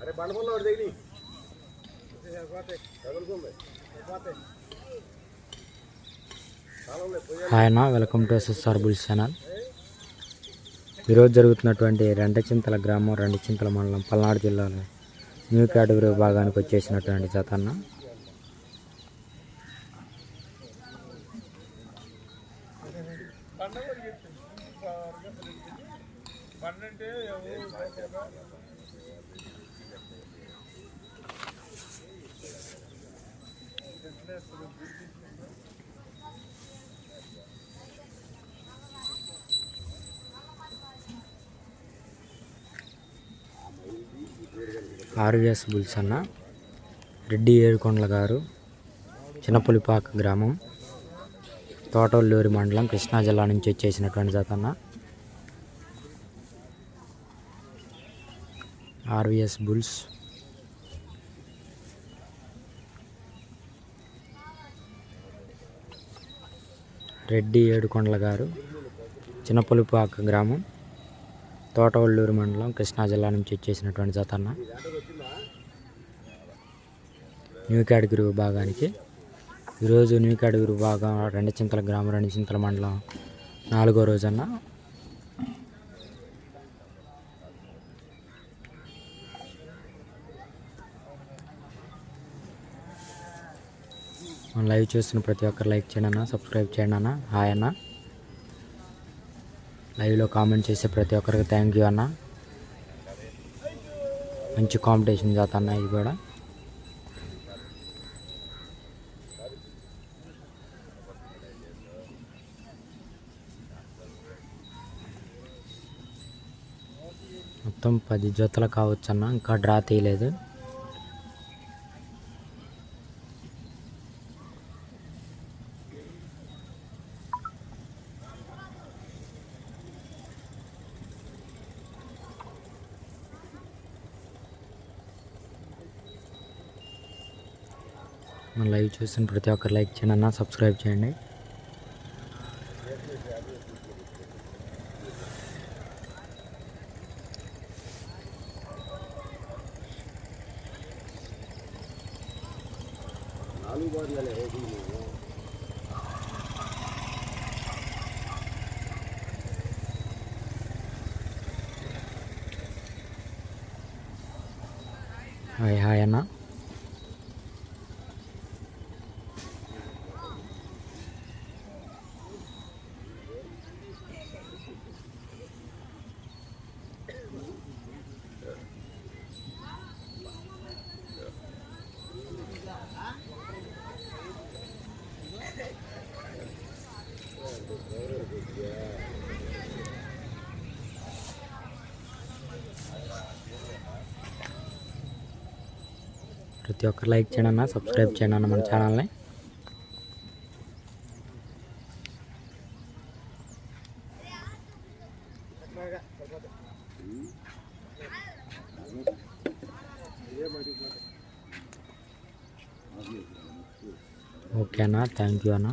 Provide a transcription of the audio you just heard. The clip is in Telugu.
అరే బండపల్ల ఒకటి దిగి హాయ్ అన్న welcome to SSR bulls channel. ఈరోజు జరుగుతున్నటువంటి రెండచింతల గ్రామం రెండచింతల మండలం పల్నాడు జిల్లాలో న్యూ కేటగిరీ విభాగానికి వచ్చేసినటువంటి జత అన్న ఆర్విఎస్ బుల్స్ రెడ్డి ఏడుకొండల గారు చిన్నపులిపాక గ్రామం తోటల్లూరి మండలం కృష్ణా జిల్లా నుంచి వచ్చేసినటువంటి జత ఆర్విఎస్ బుల్స్. రెడ్డి ఏడుకొండల గారు చిన్నపులిపాక గ్రామం తోటవల్లూరు మండలం కృష్ణా జిల్లా నుంచి వచ్చేసినటువంటి జతన్న. న్యూ కేటగిరీ విభాగానికి. ఈరోజు న్యూ కేటగిరీ విభాగం రెండు చింతల గ్రామం రెండు చింతల మండలం నాలుగో రోజన్న. లైవ్ చూస్తున్న ప్రతి ఒక్కరు లైక్ చేయండి అన్న సబ్స్క్రైబ్ చేయండి అన్న. హాయ్ అన్న. లైవ్లో కామెంట్ చేసే ప్రతి ఒక్కరికి థ్యాంక్ యూ అన్న. మంచి కాంపిటీషన్ జాత అన్న ఇది కూడా. మొత్తం పది జతలు కావచ్చు అన్న ఇంకా డ్రా తీయలేదు. మన లైవ్ చూసిన ప్రతి ఒక్కరు లైక్ చేయండి అన్న సబ్స్క్రైబ్ చేయండి. హాయ్ హాయ్ అన్న. ప్రతి ఒక్కరు లైక్ చేయండి అన్న సబ్స్క్రైబ్ చేయండి అన్న మన ఛానల్ని. ఓకే అన్న థ్యాంక్ యూ అన్న.